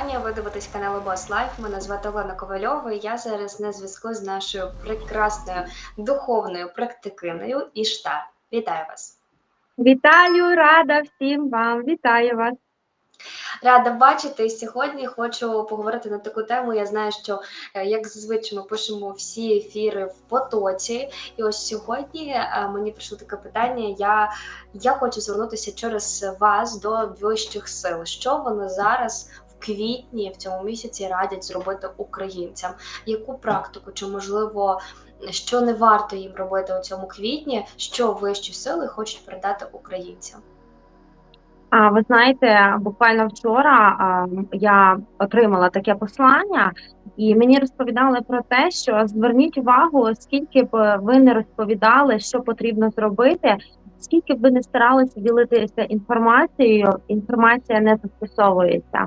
вітання. Ви дивитесь канал Бос Лайф. Мене звати Олена Ковальова. і Я зараз на зв'язку з нашою прекрасною духовною практикиною Іштар. Вітаю вас! Вітаю, рада всім вам. Вітаю вас. Рада бачити. Сьогодні хочу поговорити на таку тему. Я знаю, що е, як зазвичай ми пишемо всі ефіри в потоці. І ось сьогодні е, мені прийшло таке питання. Я, я хочу звернутися через вас до вищих сил. Що вони зараз квітні в цьому місяці радять зробити українцям? Яку практику чи можливо? Що не варто їм робити у цьому квітні, що вищі сили хочуть передати українцям? А ви знаєте, буквально вчора а, я отримала таке послання, і мені розповідали про те, що зверніть увагу, скільки б ви не розповідали, що потрібно зробити, скільки б ви не старалися ділитися інформацією, інформація не застосовується.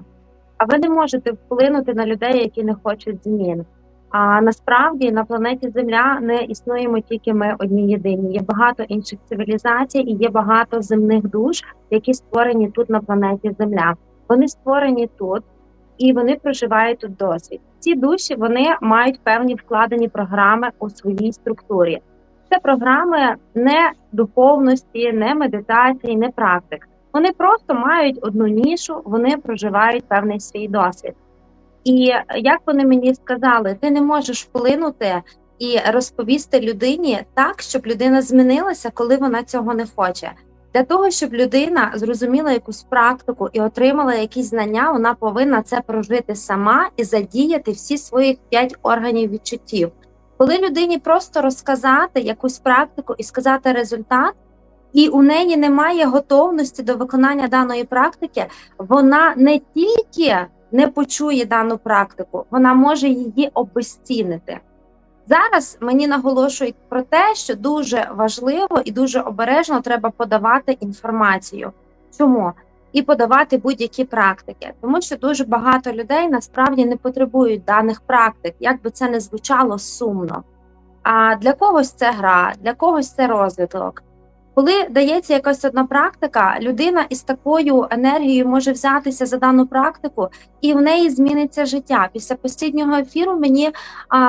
А ви не можете вплинути на людей, які не хочуть змін. А насправді на планеті Земля не існуємо тільки ми одні єдині. Є багато інших цивілізацій і є багато земних душ, які створені тут на планеті Земля. Вони створені тут і вони проживають тут досвід. Ці душі вони мають певні вкладені програми у своїй структурі. Це програми не духовності, не медитації, не практик. Вони просто мають одну нішу, вони проживають певний свій досвід. І як вони мені сказали, ти не можеш вплинути і розповісти людині так, щоб людина змінилася, коли вона цього не хоче. Для того, щоб людина зрозуміла якусь практику і отримала якісь знання, вона повинна це прожити сама і задіяти всі свої п'ять органів відчуттів. Коли людині просто розказати якусь практику і сказати результат, і у неї немає готовності до виконання даної практики, вона не тільки не почує дану практику, вона може її обезцінити. Зараз мені наголошують про те, що дуже важливо і дуже обережно треба подавати інформацію. Чому? І подавати будь-які практики, тому що дуже багато людей насправді не потребують даних практик, як би це не звучало сумно. А для когось це гра, для когось це розвиток. Коли дається якась одна практика, людина із такою енергією може взятися за дану практику, і в неї зміниться життя. Після постійного ефіру мені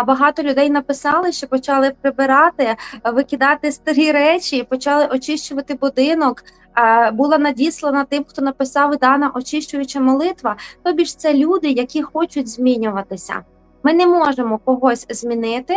багато людей написали, що почали прибирати, викидати старі речі, почали очищувати будинок. Була надіслана тим, хто написав дана очищуюча молитва. Тобі ж це люди, які хочуть змінюватися. Ми не можемо когось змінити,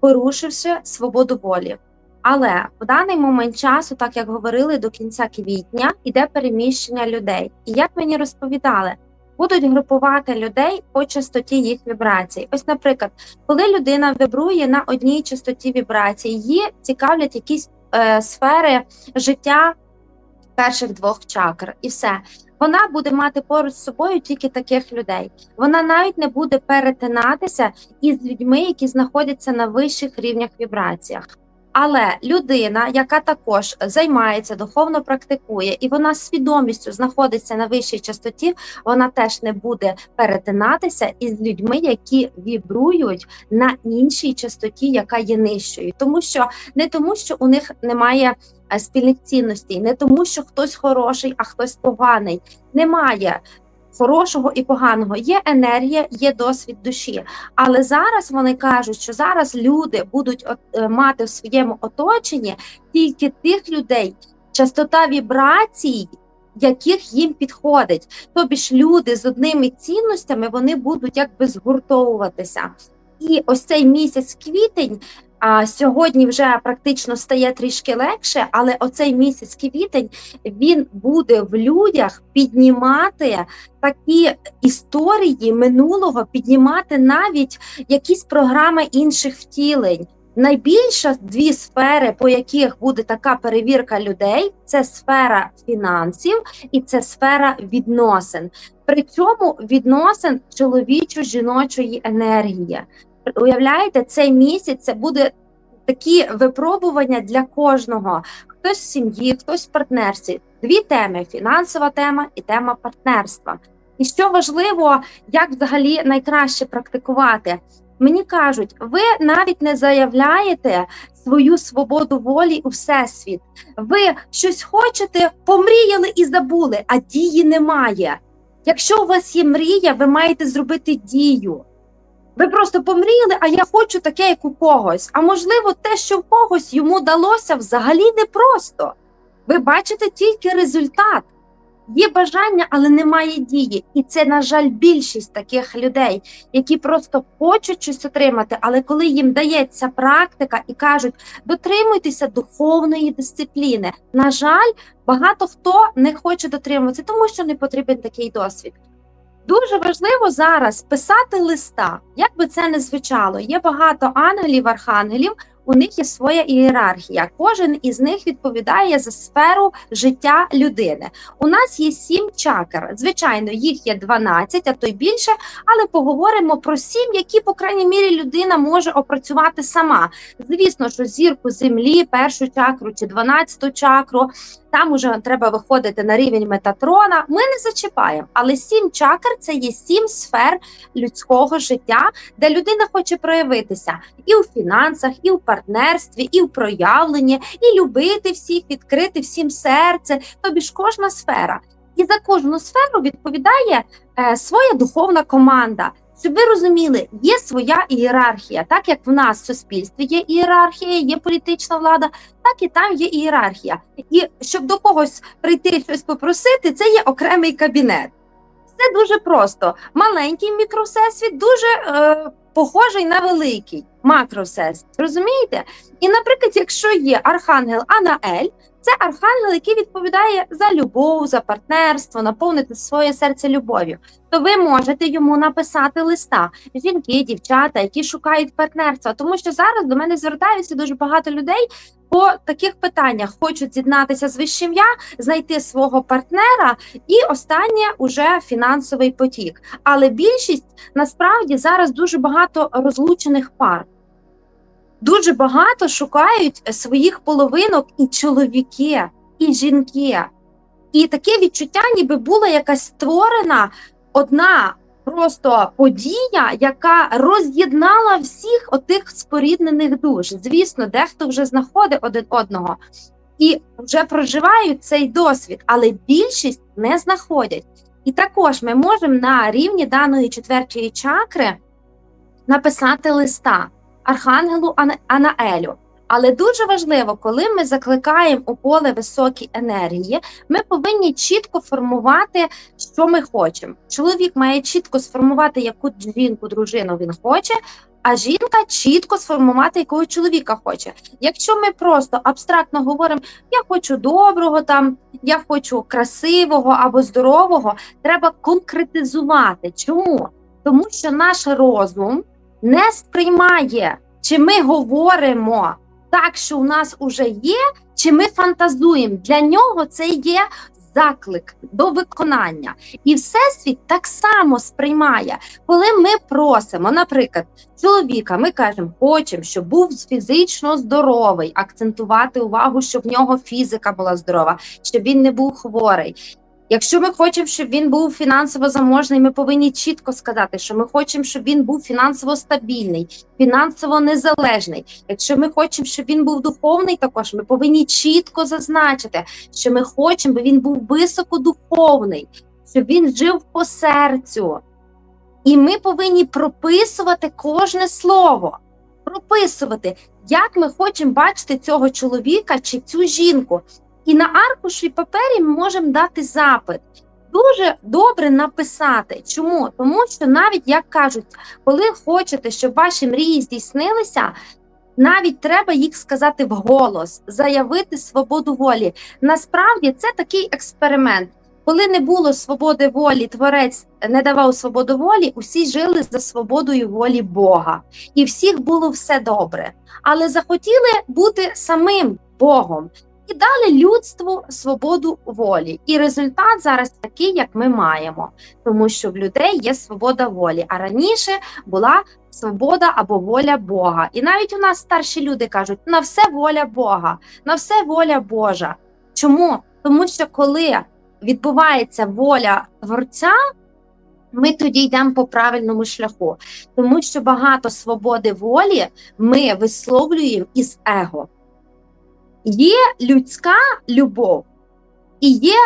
порушивши свободу волі. Але в даний момент часу, так як говорили, до кінця квітня іде переміщення людей. І як мені розповідали, будуть групувати людей по частоті їх вібрацій. Ось, наприклад, коли людина вібрує на одній частоті вібрацій, її цікавлять якісь е, сфери життя перших двох чакр, і все. Вона буде мати поруч з собою тільки таких людей. Вона навіть не буде перетинатися із людьми, які знаходяться на вищих рівнях вібраціях. Але людина, яка також займається духовно практикує, і вона свідомістю знаходиться на вищій частоті, вона теж не буде перетинатися із людьми, які вібрують на іншій частоті, яка є нижчою, тому що не тому, що у них немає е, спільних цінностей, не тому, що хтось хороший, а хтось поганий. Немає хорошого і поганого. Є енергія, є досвід душі. Але зараз вони кажуть, що зараз люди будуть е, мати в своєму оточенні тільки тих людей, частота вібрацій, яких їм підходить. Тобі ж люди з одними цінностями вони будуть якби згуртовуватися. І ось цей місяць квітень. А сьогодні вже практично стає трішки легше, але оцей місяць квітень він буде в людях піднімати такі історії минулого, піднімати навіть якісь програми інших втілень. Найбільше дві сфери, по яких буде така перевірка людей, це сфера фінансів і це сфера відносин. Причому відносин чоловічо-жіночої енергії. Уявляєте, цей місяць це буде такі випробування для кожного. Хтось в сім'ї, хтось в партнерстві. Дві теми: фінансова тема і тема партнерства. І що важливо, як взагалі найкраще практикувати. Мені кажуть, ви навіть не заявляєте свою свободу волі у всесвіт. Ви щось хочете, помріяли і забули, а дії немає. Якщо у вас є мрія, ви маєте зробити дію. Ви просто помріяли, а я хочу таке, як у когось. А можливо, те, що в когось йому далося, взагалі непросто. Ви бачите тільки результат. Є бажання, але немає дії. І це, на жаль, більшість таких людей, які просто хочуть щось отримати, але коли їм дається практика і кажуть, дотримуйтеся духовної дисципліни. На жаль, багато хто не хоче дотримуватися, тому що не потрібен такий досвід. Дуже важливо зараз писати листа, як би це не звучало. Є багато ангелів, архангелів, у них є своя ієрархія. Кожен із них відповідає за сферу життя людини. У нас є сім чакр. Звичайно, їх є 12, а то й більше. Але поговоримо про сім, які, по крайній мірі, людина може опрацювати сама. Звісно, що зірку землі, першу чакру чи 12 чакру. Там уже треба виходити на рівень метатрона. Ми не зачіпаємо, але сім чакр це є сім сфер людського життя, де людина хоче проявитися і у фінансах, і у партнерстві, і в проявленні, і любити всіх, відкрити всім серце. Тобі ж кожна сфера. І за кожну сферу відповідає е, своя духовна команда. Щоб ви розуміли, є своя ієрархія, так як в нас в суспільстві є ієрархія, є політична влада, так і там є ієрархія. І щоб до когось прийти щось попросити, це є окремий кабінет. Все дуже просто. Маленький мікровсесвіт дуже е, похожий на великий макровсесвіт. Розумієте? І, наприклад, якщо є архангел Анаель, це архангел, який відповідає за любов, за партнерство, наповнити своє серце любов'ю. То ви можете йому написати листа жінки, дівчата, які шукають партнерства, тому що зараз до мене звертаються дуже багато людей по таких питаннях: хочуть з'єднатися з вищим я, знайти свого партнера, і останнє уже фінансовий потік. Але більшість насправді зараз дуже багато розлучених пар. Дуже багато шукають своїх половинок і чоловіки, і жінки. І таке відчуття, ніби була якась створена одна просто подія, яка роз'єднала всіх отих споріднених душ. Звісно, дехто вже знаходить один одного і вже проживають цей досвід, але більшість не знаходять. І також ми можемо на рівні даної четвертої чакри написати листа архангелу Анаелю. Але дуже важливо, коли ми закликаємо у поле високі енергії, ми повинні чітко формувати, що ми хочемо. Чоловік має чітко сформувати, яку жінку, дружину він хоче, а жінка чітко сформувати, якого чоловіка хоче. Якщо ми просто абстрактно говоримо, я хочу доброго, там я хочу красивого або здорового, треба конкретизувати. Чому? Тому що наш розум не сприймає, чи ми говоримо так, що у нас уже є, чи ми фантазуємо. Для нього це є заклик до виконання. І всесвіт так само сприймає, коли ми просимо, наприклад, чоловіка, ми кажемо, хочемо, щоб був фізично здоровий, акцентувати увагу, щоб в нього фізика була здорова, щоб він не був хворий. Якщо ми хочемо, щоб він був фінансово заможний, ми повинні чітко сказати, що ми хочемо, щоб він був фінансово стабільний, фінансово незалежний. Якщо ми хочемо, щоб він був духовний, також ми повинні чітко зазначити, що ми хочемо, щоб він був високодуховний, щоб він жив по серцю. І ми повинні прописувати кожне слово, прописувати, як ми хочемо бачити цього чоловіка чи цю жінку. І на аркуші папері ми можемо дати запит. Дуже добре написати. Чому? Тому що навіть як кажуть, коли хочете, щоб ваші мрії здійснилися, навіть треба їх сказати вголос, заявити свободу волі. Насправді це такий експеримент. Коли не було свободи волі, творець не давав свободу волі, усі жили за свободою волі Бога, і всіх було все добре. Але захотіли бути самим Богом і дали людству свободу волі. І результат зараз такий, як ми маємо, тому що в людей є свобода волі. А раніше була свобода або воля Бога. І навіть у нас старші люди кажуть: на все воля Бога, на все воля Божа. Чому? Тому що коли відбувається воля творця. Ми тоді йдемо по правильному шляху, тому що багато свободи волі ми висловлюємо із его. Є людська любов і є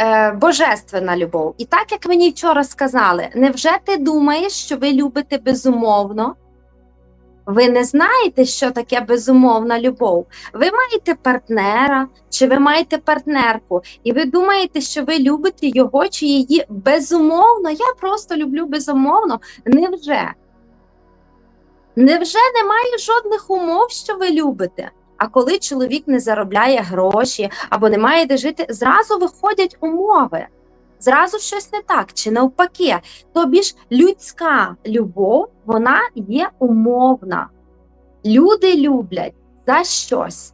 е, божественна любов. І так як мені вчора сказали, невже ти думаєш, що ви любите безумовно? Ви не знаєте, що таке безумовна любов. Ви маєте партнера чи ви маєте партнерку, і ви думаєте, що ви любите його чи її безумовно. Я просто люблю безумовно. Невже? Невже немає жодних умов, що ви любите? А коли чоловік не заробляє гроші або не має де жити, зразу виходять умови. Зразу щось не так, чи навпаки. Тобі ж людська любов, вона є умовна. Люди люблять за щось,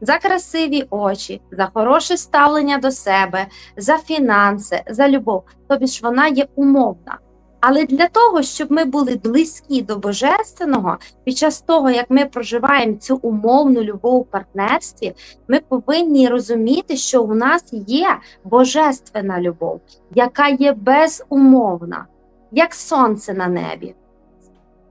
за красиві очі, за хороше ставлення до себе, за фінанси, за любов. Тобі ж вона є умовна. Але для того, щоб ми були близькі до божественного, під час того, як ми проживаємо цю умовну любов у партнерстві, ми повинні розуміти, що у нас є божественна любов, яка є безумовна, як сонце на небі.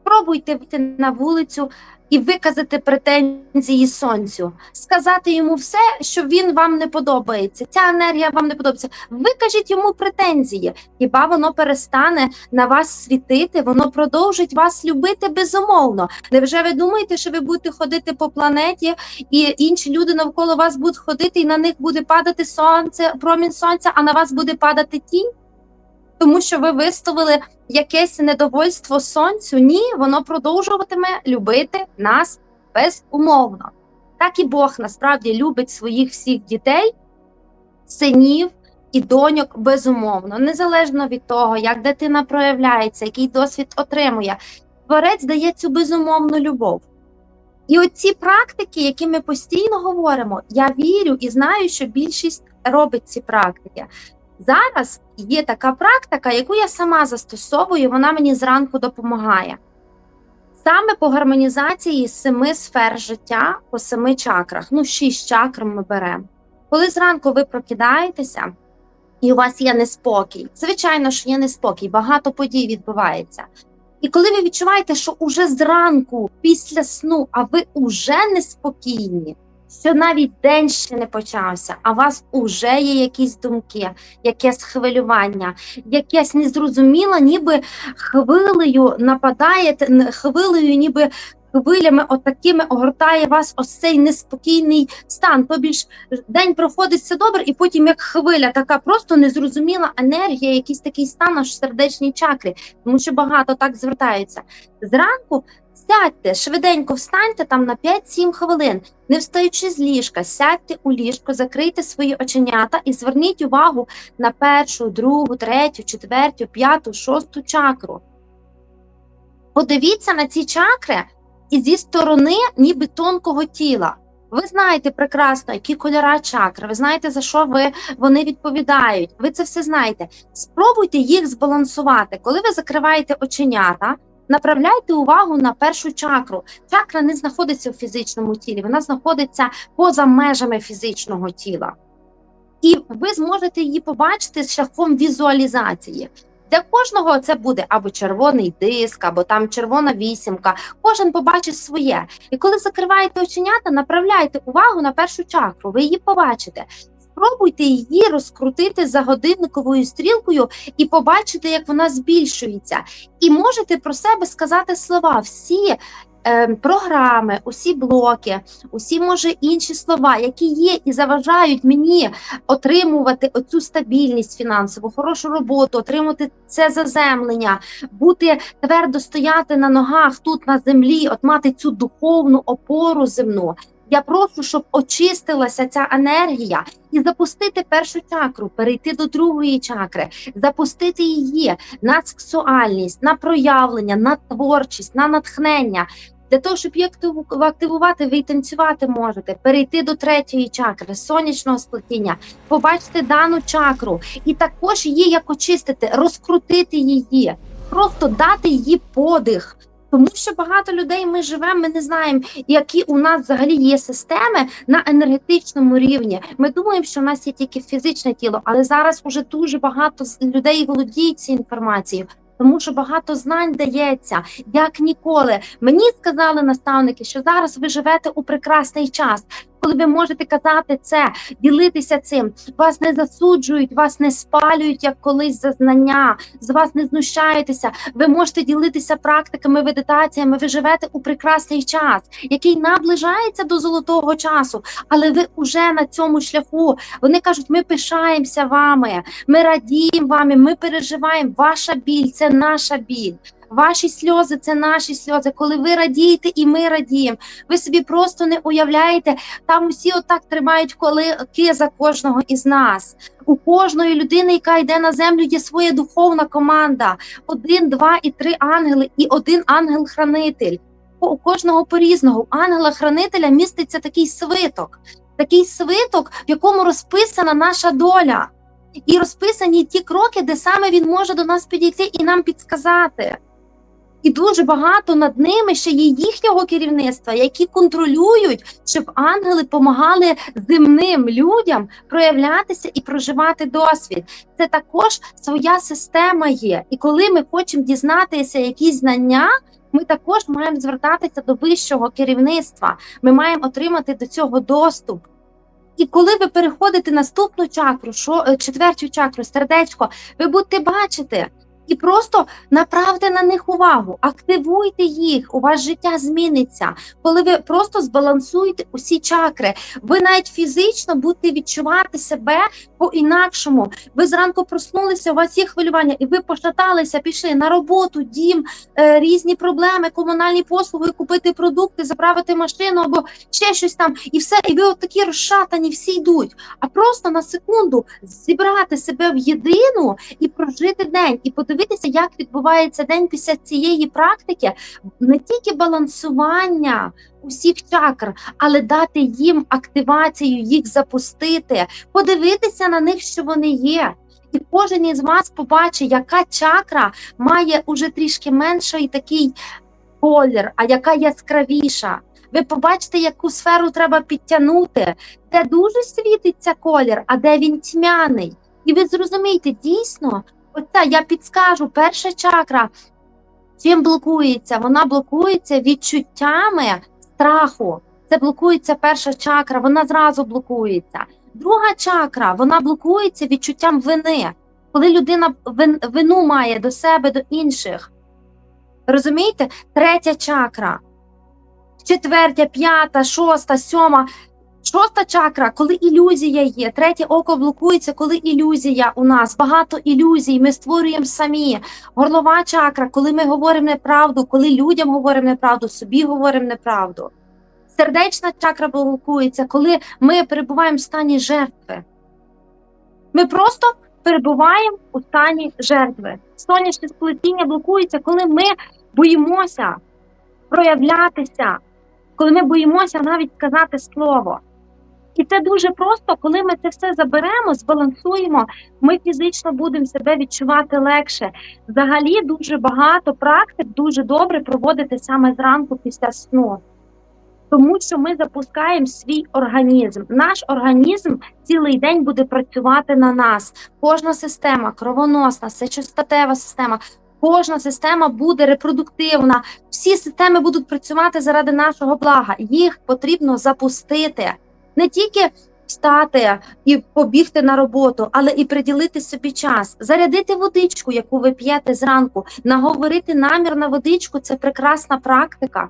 Спробуйте вийти на вулицю і виказати претензії сонцю, сказати йому все, що він вам не подобається. Ця енергія вам не подобається. Викажіть йому претензії, хіба воно перестане на вас світити, воно продовжить вас любити безумовно. Невже ви думаєте, що ви будете ходити по планеті, і інші люди навколо вас будуть ходити, і на них буде падати сонце, промінь сонця, а на вас буде падати тінь? Тому що ви виставили якесь недовольство сонцю, ні, воно продовжуватиме любити нас безумовно. Так і Бог насправді любить своїх всіх дітей, синів і доньок безумовно, незалежно від того, як дитина проявляється, який досвід отримує. Творець дає цю безумовну любов. І оці практики, які ми постійно говоримо, я вірю і знаю, що більшість робить ці практики. Зараз є така практика, яку я сама застосовую, вона мені зранку допомагає. Саме по гармонізації семи сфер життя по семи чакрах, ну, шість чакр ми беремо. Коли зранку ви прокидаєтеся і у вас є неспокій, звичайно, що є неспокій, багато подій відбувається. І коли ви відчуваєте, що уже зранку, після сну, а ви уже неспокійні, що навіть день ще не почався, а у вас уже є якісь думки, якесь хвилювання, якесь незрозуміле, ніби хвилею нападає, н- хвилею, ніби хвилями отакими огортає вас ось цей неспокійний стан. Тобі ж день проходить все добре, і потім як хвиля, така просто незрозуміла енергія, якийсь такий стан аж в сердечній чакрі, тому що багато так звертаються. Зранку сядьте, швиденько встаньте там на 5-7 хвилин, не встаючи з ліжка, сядьте у ліжко, закрийте свої оченята і зверніть увагу на першу, другу, третю, четверту, п'яту, шосту чакру. Подивіться на ці чакри і зі сторони ніби тонкого тіла. Ви знаєте прекрасно, які кольора чакри, ви знаєте, за що ви, вони відповідають. Ви це все знаєте. Спробуйте їх збалансувати. Коли ви закриваєте оченята, направляйте увагу на першу чакру. Чакра не знаходиться в фізичному тілі, вона знаходиться поза межами фізичного тіла. І ви зможете її побачити шляхом візуалізації. Для кожного це буде або червоний диск, або там червона вісімка. Кожен побачить своє. І коли закриваєте оченята, направляйте увагу на першу чакру, ви її побачите. Спробуйте її розкрутити за годинниковою стрілкою і побачите, як вона збільшується. І можете про себе сказати слова. Всі е, програми, усі блоки, усі може інші слова, які є і заважають мені отримувати оцю стабільність фінансову, хорошу роботу, отримати це заземлення, бути твердо стояти на ногах тут на землі, от мати цю духовну опору земну. Я прошу, щоб очистилася ця енергія і запустити першу чакру, перейти до другої чакри, запустити її на сексуальність, на проявлення, на творчість, на натхнення. Для того, щоб її активувати, ви й танцювати можете, перейти до третьої чакри, сонячного сплетіння, побачити дану чакру, і також її як очистити, розкрутити її, просто дати їй подих. Тому що багато людей ми живемо, ми не знаємо, які у нас взагалі є системи на енергетичному рівні. Ми думаємо, що у нас є тільки фізичне тіло, але зараз уже дуже багато людей володіють цією інформацією. Тому що багато знань дається, як ніколи. Мені сказали наставники, що зараз ви живете у прекрасний час. Коли ви можете казати це, ділитися цим, вас не засуджують, вас не спалюють як колись за знання, з вас не знущаються. Ви можете ділитися практиками, медитаціями. Ви живете у прекрасний час, який наближається до золотого часу, але ви вже на цьому шляху. Вони кажуть, ми пишаємося вами, ми радіємо вами, ми переживаємо. Ваша біль це наша біль. Ваші сльози це наші сльози. Коли ви радієте, і ми радіємо. Ви собі просто не уявляєте. Там усі отак тримають колики за кожного із нас. У кожної людини, яка йде на землю, є своя духовна команда: один, два і три ангели, і один ангел-хранитель. У кожного по різного. Ангела-хранителя міститься такий свиток, такий свиток, в якому розписана наша доля, і розписані ті кроки, де саме він може до нас підійти і нам підсказати. І дуже багато над ними ще є їхнього керівництва, які контролюють, щоб ангели допомагали земним людям проявлятися і проживати досвід. Це також своя система є. І коли ми хочемо дізнатися якісь знання, ми також маємо звертатися до вищого керівництва. Ми маємо отримати до цього доступ. І коли ви переходите наступну чакру, що е, четверту чакру, сердечко, ви будете бачити. І просто направте на них увагу, активуйте їх, у вас життя зміниться. Коли ви просто збалансуєте усі чакри, ви навіть фізично будете відчувати себе по-інакшому. Ви зранку проснулися, у вас є хвилювання, і ви пошаталися, пішли на роботу, дім, е, різні проблеми, комунальні послуги, купити продукти, заправити машину або ще щось там, і все, і ви от такі розшатані, всі йдуть. А просто на секунду зібрати себе в єдину і прожити день, і подивитися, як відбувається день після цієї практики, не тільки балансування усіх чакр, але дати їм активацію, їх запустити, подивитися на них, що вони є. І кожен із вас побачить, яка чакра має уже трішки менший такий колір, а яка яскравіша. Ви побачите, яку сферу треба підтягнути, де дуже світиться колір, а де він тьмяний. І ви зрозумієте, дійсно, оця я підскажу, перша чакра, чим блокується? Вона блокується відчуттями страху. Це блокується перша чакра, вона зразу блокується. Друга чакра, вона блокується відчуттям вини, коли людина вин- вину має до себе, до інших. Розумієте? Третя чакра, четвертя, п'ята, шоста, сьома. Шоста чакра, коли ілюзія є, третє око блокується, коли ілюзія у нас, багато ілюзій, ми створюємо самі. Горлова чакра, коли ми говоримо неправду, коли людям говоримо неправду, собі говоримо неправду. Сердечна чакра блокується, коли ми перебуваємо в стані жертви. Ми просто перебуваємо у стані жертви. Сонячне сплетіння блокується, коли ми боїмося проявлятися, коли ми боїмося навіть сказати слово. І це дуже просто, коли ми це все заберемо, збалансуємо, ми фізично будемо себе відчувати легше. Взагалі дуже багато практик дуже добре проводити саме зранку після сну. Тому що ми запускаємо свій організм. Наш організм цілий день буде працювати на нас. Кожна система, кровоносна, сечостатева система, кожна система буде репродуктивна. Всі системи будуть працювати заради нашого блага. Їх потрібно запустити не тільки встати і побігти на роботу, але і приділити собі час, зарядити водичку, яку ви п'єте зранку, наговорити намір на водичку це прекрасна практика.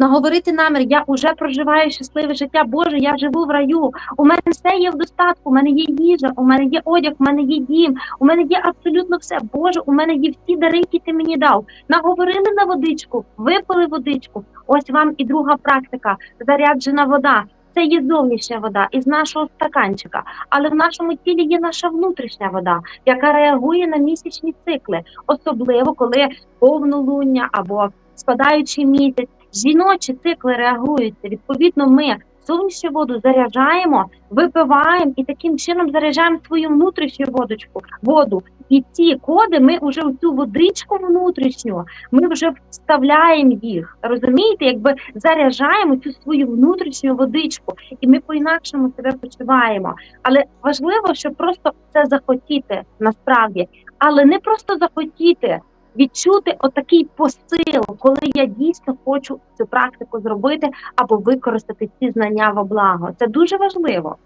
Наговорити намір, я вже проживаю щасливе життя. Боже, я живу в раю. У мене все є в достатку. У мене є їжа, у мене є одяг, у мене є дім, у мене є абсолютно все. Боже, у мене є всі дари, які ти мені дав. Наговорили на водичку, випили водичку. Ось вам і друга практика. Заряджена вода. Це є зовнішня вода із нашого стаканчика, але в нашому тілі є наша внутрішня вода, яка реагує на місячні цикли, особливо коли повнолуння або спадаючий місяць. Жіночі цикли реагуються. Відповідно, ми сонячну воду заряджаємо, випиваємо і таким чином заряджаємо свою внутрішню водочку, воду. І ці коди ми вже в цю водичку внутрішню, ми вже вставляємо їх. Розумієте, якби заряджаємо цю свою внутрішню водичку, і ми по-інакшому себе почуваємо. Але важливо, щоб просто це захотіти насправді, але не просто захотіти. Відчути отакий посил, коли я дійсно хочу цю практику зробити або використати ці знання во благо. Це дуже важливо.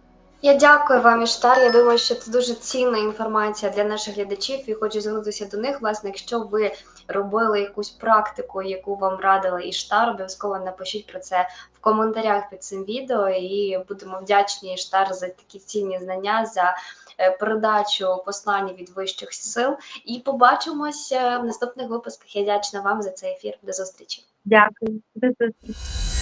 Я дякую вам, Іштар. Я думаю, що це дуже цінна інформація для наших глядачів і хочу звернутися до них. Власне, якщо ви робили якусь практику, яку вам радила Іштар, обов'язково напишіть про це в коментарях під цим відео. І будемо вдячні Іштар за такі цінні знання, за передачу послання від вищих сил. І побачимося в наступних випусках. Я вдячна вам за цей ефір. До зустрічі. Дякую. До зустрічі.